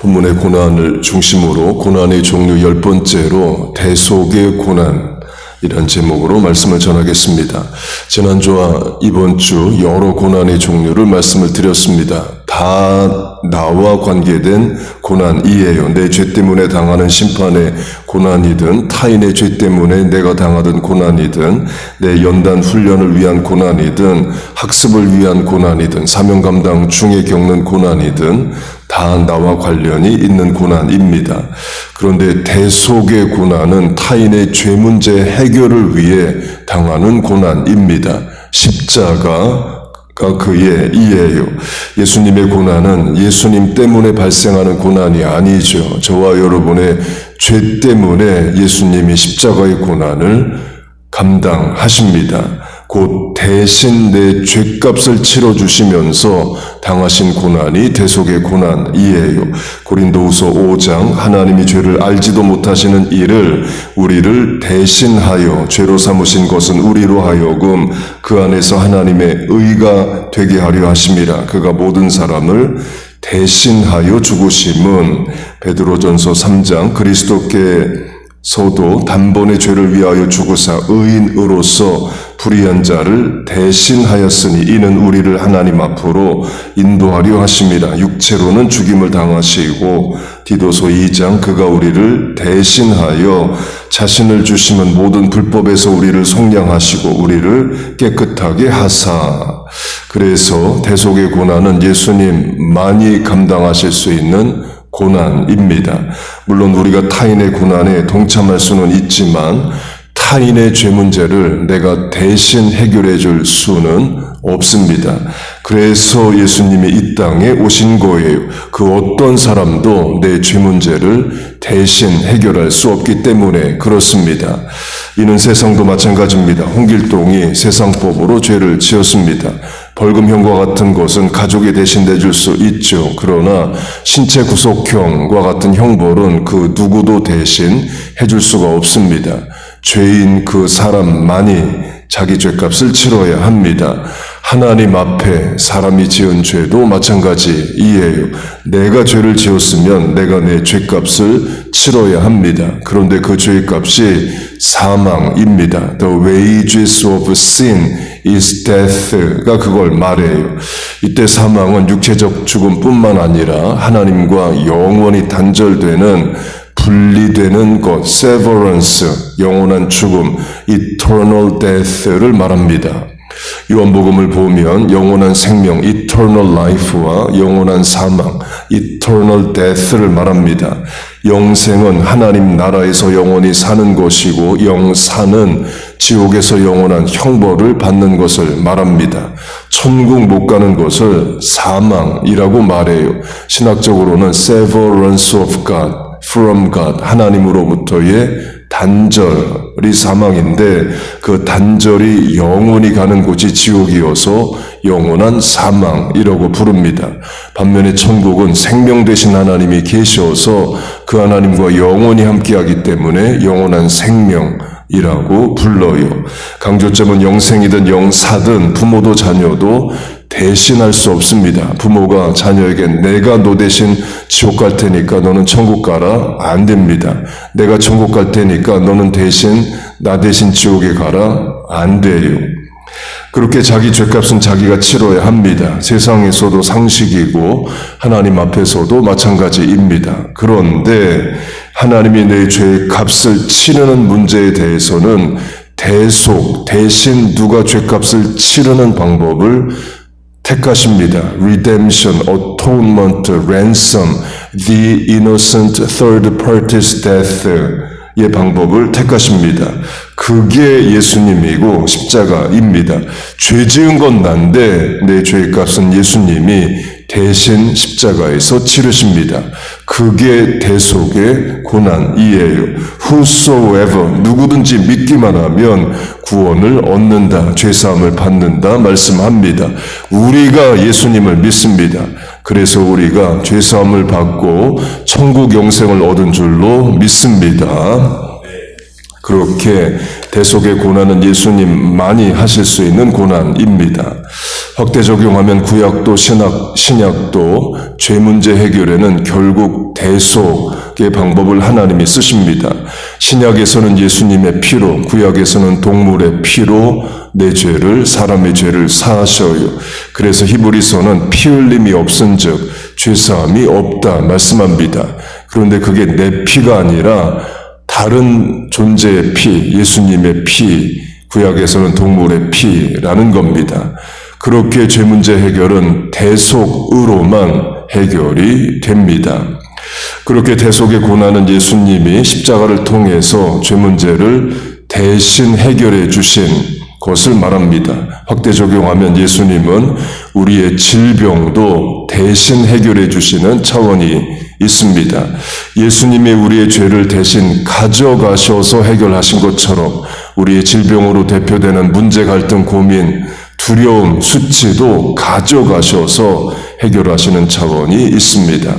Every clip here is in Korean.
본문의 고난을 중심으로 고난의 종류 열 번째로 대속의 고난 이런 제목으로 말씀을 전하겠습니다. 지난주와 이번 주 여러 고난의 종류를 말씀을 드렸습니다. 다 나와 관계된 고난이에요. 내 죄 때문에 당하는 심판의 고난이든 타인의 죄 때문에 내가 당하던 고난이든 내 연단 훈련을 위한 고난이든 학습을 위한 고난이든 사명 감당 중에 겪는 고난이든 다 나와 관련이 있는 고난입니다. 그런데 대속의 고난은 타인의 죄 문제 해결을 위해 당하는 고난입니다. 십자가 가 그의 이예요. 예수님의 고난은 예수님 때문에 발생하는 고난이 아니죠. 저와 여러분의 죄 때문에 예수님이 십자가의 고난을 감당하십니다. 곧 대신 내 죄값을 치러 주시면서 당하신 고난이 대속의 고난이에요. 고린도후서 5장 하나님이 죄를 알지도 못하시는 이를 우리를 대신하여 죄로 삼으신 것은 우리로 하여금 그 안에서 하나님의 의가 되게 하려 하심이라. 그가 모든 사람을 대신하여 죽으심은 베드로전서 3장 그리스도께 서도 단번에 죄를 위하여 죽으사 의인으로서 불의한 자를 대신하였으니 이는 우리를 하나님 앞으로 인도하려 하심이라 육체로는 죽임을 당하시고 디도서 2장 그가 우리를 대신하여 자신을 주시면 모든 불법에서 우리를 속량하시고 우리를 깨끗하게 하사 그래서 대속의 고난은 예수님 많이 감당하실 수 있는 고난입니다. 물론 우리가 타인의 고난에 동참할 수는 있지만 타인의 죄 문제를 내가 대신 해결해 줄 수는 없습니다. 그래서 예수님이 이 땅에 오신 거예요. 그 어떤 사람도 내 죄 문제를 대신 해결할 수 없기 때문에 그렇습니다. 이는 세상도 마찬가지입니다. 홍길동이 세상법으로 죄를 지었습니다. 벌금형과 같은 것은 가족이 대신 내줄 수 있죠. 그러나 신체 구속형과 같은 형벌은 그 누구도 대신 해줄 수가 없습니다. 죄인 그 사람만이 자기 죄값을 치러야 합니다. 하나님 앞에 사람이 지은 죄도 마찬가지이에요. 내가 죄를 지었으면 내가 내 죄값을 치러야 합니다. 그런데 그 죄값이 사망입니다. The wages of sin is death가 그걸 말해요. 이때 사망은 육체적 죽음뿐만 아니라 하나님과 영원히 단절되는 분리되는 것, severance, 영원한 죽음, eternal death를 말합니다. 요한복음을 보면 영원한 생명, eternal life와 영원한 사망, eternal death를 말합니다. 영생은 하나님 나라에서 영원히 사는 것이고 영사는 지옥에서 영원한 형벌을 받는 것을 말합니다. 천국 못 가는 것을 사망이라고 말해요. 신학적으로는 severance of God, from God, 하나님으로부터의 단절이 사망인데 그 단절이 영원히 가는 곳이 지옥이어서 영원한 사망이라고 부릅니다. 반면에 천국은 생명 되신 하나님이 계셔서 그 하나님과 영원히 함께하기 때문에 영원한 생명, 이라고 불러요. 강조점은 영생이든 영사든 부모도 자녀도 대신할 수 없습니다. 부모가 자녀에게 내가 너 대신 지옥 갈 테니까 너는 천국 가라 안 됩니다. 내가 천국 갈 테니까 너는 대신 나 대신 지옥에 가라 안 돼요. 그렇게 자기 죄값은 자기가 치러야 합니다. 세상에서도 상식이고 하나님 앞에서도 마찬가지입니다. 그런데 하나님이 내 죄의 값을 치르는 문제에 대해서는 대속, 대신 누가 죄값을 치르는 방법을 택하십니다. Redemption, atonement, ransom, the innocent third party's death. 의 방법을 택하십니다. 그게 예수님이고 십자가입니다. 죄 지은 건 난데 내 죄의 값은 예수님이 대신 십자가에서 치르십니다. 그게 대속의 고난이에요. Whosoever 누구든지 믿기만 하면 구원을 얻는다, 죄사함을 받는다 말씀합니다. 우리가 예수님을 믿습니다. 그래서 우리가 죄사함을 받고 천국 영생을 얻은 줄로 믿습니다. 그렇게 대속의 고난은 예수님만이 하실 수 있는 고난입니다. 확대 적용하면 구약도 신약, 신약도 죄 문제 해결에는 결국 대속의 방법을 하나님이 쓰십니다. 신약에서는 예수님의 피로, 구약에서는 동물의 피로 내 죄를, 사람의 죄를 사하셔요. 그래서 히브리서는 피 흘림이 없은 즉, 죄 사함이 없다 말씀합니다. 그런데 그게 내 피가 아니라 다른 존재의 피, 예수님의 피, 구약에서는 동물의 피라는 겁니다. 그렇게 죄 문제 해결은 대속으로만 해결이 됩니다. 그렇게 대속의 고난은 예수님이 십자가를 통해서 죄 문제를 대신 해결해 주신 것을 말합니다. 확대 적용하면 예수님은 우리의 질병도 대신 해결해 주시는 차원이 있습니다. 예수님이 우리의 죄를 대신 가져가셔서 해결하신 것처럼 우리의 질병으로 대표되는 문제, 갈등, 고민, 두려움, 수치도 가져가셔서 해결하시는 차원이 있습니다.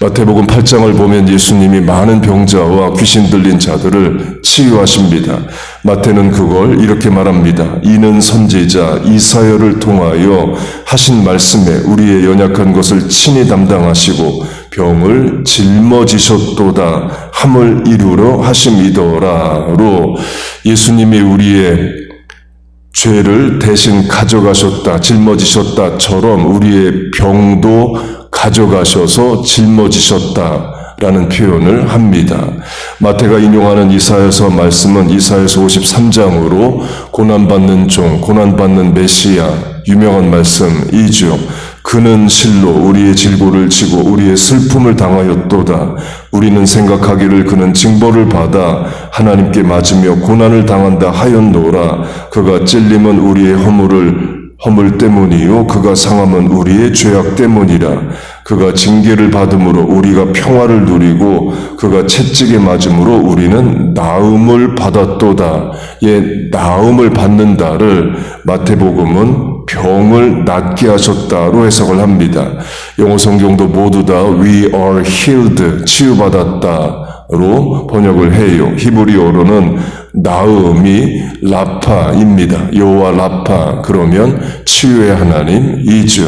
마태복음 8장을 보면 예수님이 많은 병자와 귀신 들린 자들을 치유하십니다. 마태는 그걸 이렇게 말합니다. 이는 선지자 이사야를 통하여 하신 말씀에 우리의 연약한 것을 친히 담당하시고 병을 짊어지셨도다 함을 이루러 하심이더라로 예수님이 우리의 죄를 대신 가져가셨다, 짊어지셨다처럼 우리의 병도 가져가셔서 짊어지셨다. 라는 표현을 합니다. 마태가 인용하는 이사에서 말씀은 이사에서 53장으로 고난받는 종, 고난받는 메시아, 유명한 말씀이죠. 그는 실로 우리의 질고를 지고 우리의 슬픔을 당하였도다. 우리는 생각하기를 그는 징벌을 받아 하나님께 맞으며 고난을 당한다 하였노라. 그가 찔림은 우리의 허물을 허물 때문이요 그가 상함은 우리의 죄악 때문이라 그가 징계를 받음으로 우리가 평화를 누리고 그가 채찍에 맞음으로 우리는 나음을 받았도다. 예, 나음을 받는다를 마태복음은 병을 낫게 하셨다로 해석을 합니다. 영어 성경도 모두 다 we are healed 치유받았다 로 번역을 해요. 히브리어로는 나음이 라파입니다. 여호와 라파 그러면 치유의 하나님이죠.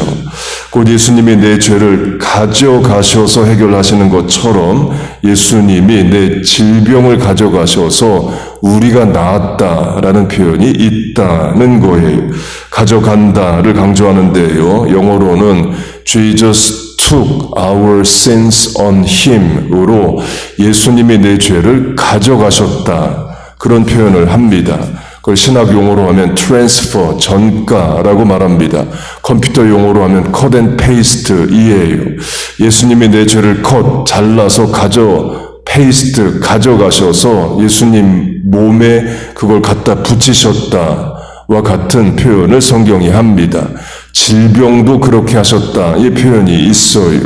곧 예수님이 내 죄를 가져가셔서 해결하시는 것처럼 예수님이 내 질병을 가져가셔서 우리가 나았다라는 표현이 있다는 거예요. 가져간다를 강조하는데요. 영어로는 Jesus took our sins on him으로 예수님이 내 죄를 가져가셨다. 그런 표현을 합니다. 그걸 신학 용어로 하면 transfer, 전가라고 말합니다. 컴퓨터 용어로 하면 cut and paste이에요. 예수님이 내 죄를 컷, 잘라서 가져, 페이스트, 가져가셔서 예수님 몸에 그걸 갖다 붙이셨다. 와 같은 표현을 성경이 합니다. 질병도 그렇게 하셨다. 이 표현이 있어요.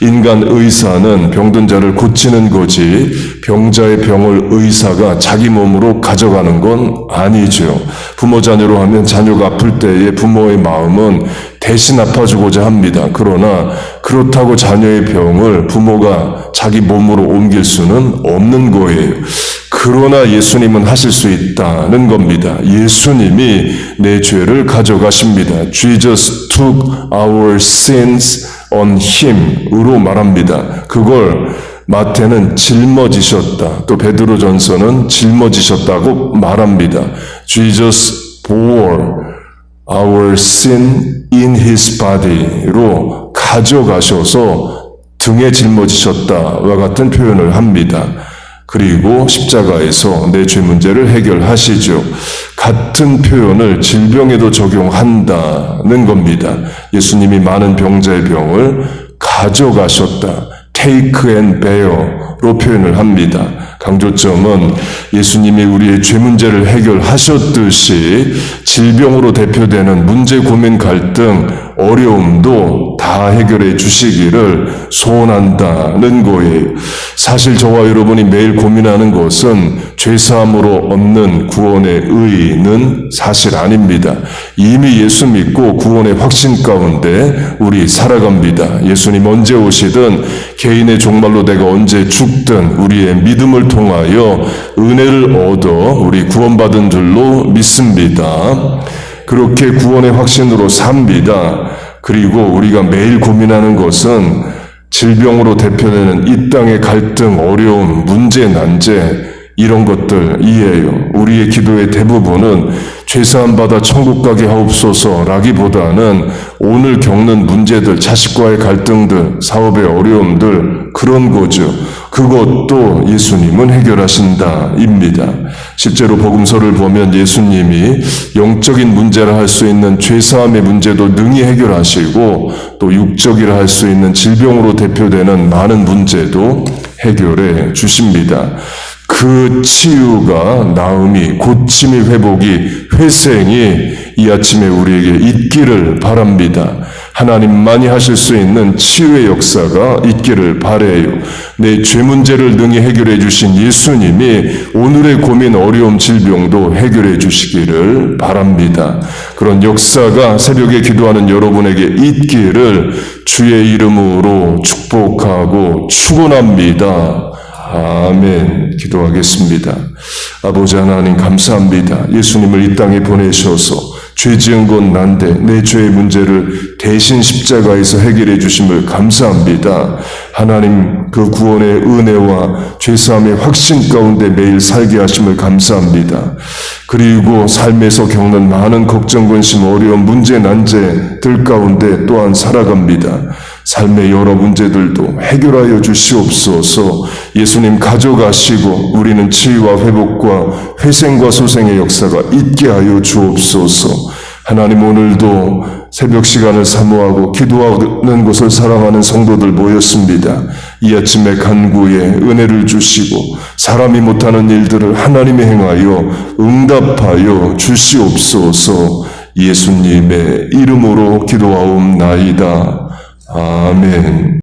인간 의사는 병든 자를 고치는 거지 병자의 병을 의사가 자기 몸으로 가져가는 건 아니죠. 부모 자녀로 하면 자녀가 아플 때에 부모의 마음은 대신 아파주고자 합니다. 그러나 그렇다고 자녀의 병을 부모가 자기 몸으로 옮길 수는 없는 거예요. 그러나 예수님은 하실 수 있다는 겁니다. 예수님이 내 죄를 가져가십니다. Jesus took our sins on him으로 말합니다. 그걸 마태는 짊어지셨다. 또 베드로전서는 짊어지셨다고 말합니다. Jesus bore our sin in his body로 가져가셔서 등에 짊어지셨다와 같은 표현을 합니다. 그리고 십자가에서 내 죄 문제를 해결하시죠. 같은 표현을 질병에도 적용한다는 겁니다. 예수님이 많은 병자의 병을 가져가셨다. take and bear로 표현을 합니다. 강조점은 예수님이 우리의 죄 문제를 해결하셨듯이 질병으로 대표되는 문제, 고민, 갈등, 어려움도 다 해결해 주시기를 소원한다는 거예요. 사실 저와 여러분이 매일 고민하는 것은 죄사함으로 얻는 구원의 의는 사실 아닙니다. 이미 예수 믿고 구원의 확신 가운데 우리 살아갑니다. 예수님 언제 오시든 개인의 종말로 내가 언제 죽든 우리의 믿음을 통하여 은혜를 얻어 우리 구원받은 줄로 믿습니다. 그렇게 구원의 확신으로 삽니다. 그리고 우리가 매일 고민하는 것은 질병으로 대표되는 이 땅의 갈등, 어려움, 문제, 난제, 이런 것들이에요. 우리의 기도의 대부분은 죄사함 받아 천국 가게 하옵소서라기보다는 오늘 겪는 문제들, 자식과의 갈등들, 사업의 어려움들 그런 거죠. 그것도 예수님은 해결하신다입니다. 실제로 복음서를 보면 예수님이 영적인 문제라 할 수 있는 죄사함의 문제도 능히 해결하시고 또 육적이라 할 수 있는 질병으로 대표되는 많은 문제도 해결해 주십니다. 그 치유가 나음이 고침이 회복이 회생이 이 아침에 우리에게 있기를 바랍니다. 하나님만이 하실 수 있는 치유의 역사가 있기를 바래요. 내 죄 문제를 능히 해결해 주신 예수님이 오늘의 고민, 어려움, 질병도 해결해 주시기를 바랍니다. 그런 역사가 새벽에 기도하는 여러분에게 있기를 주의 이름으로 축복하고 축원합니다. 아멘. 기도하겠습니다. 아버지 하나님 감사합니다. 예수님을 이 땅에 보내셔서 죄 지은 건 난데 내 죄의 문제를 대신 십자가에서 해결해 주심을 감사합니다. 하나님 그 구원의 은혜와 죄사함의 확신 가운데 매일 살게 하심을 감사합니다. 그리고 삶에서 겪는 많은 걱정, 근심, 어려움, 문제, 난제들 가운데 또한 살아갑니다. 삶의 여러 문제들도 해결하여 주시옵소서 예수님 가져가시고 우리는 치유와 회복과 회생과 소생의 역사가 있게 하여 주옵소서 하나님 오늘도 새벽 시간을 사모하고 기도하는 것을 사랑하는 성도들 모였습니다. 이 아침에 간구에 은혜를 주시고 사람이 못하는 일들을 하나님이 행하여 응답하여 주시옵소서 예수님의 이름으로 기도하옵나이다. 아멘.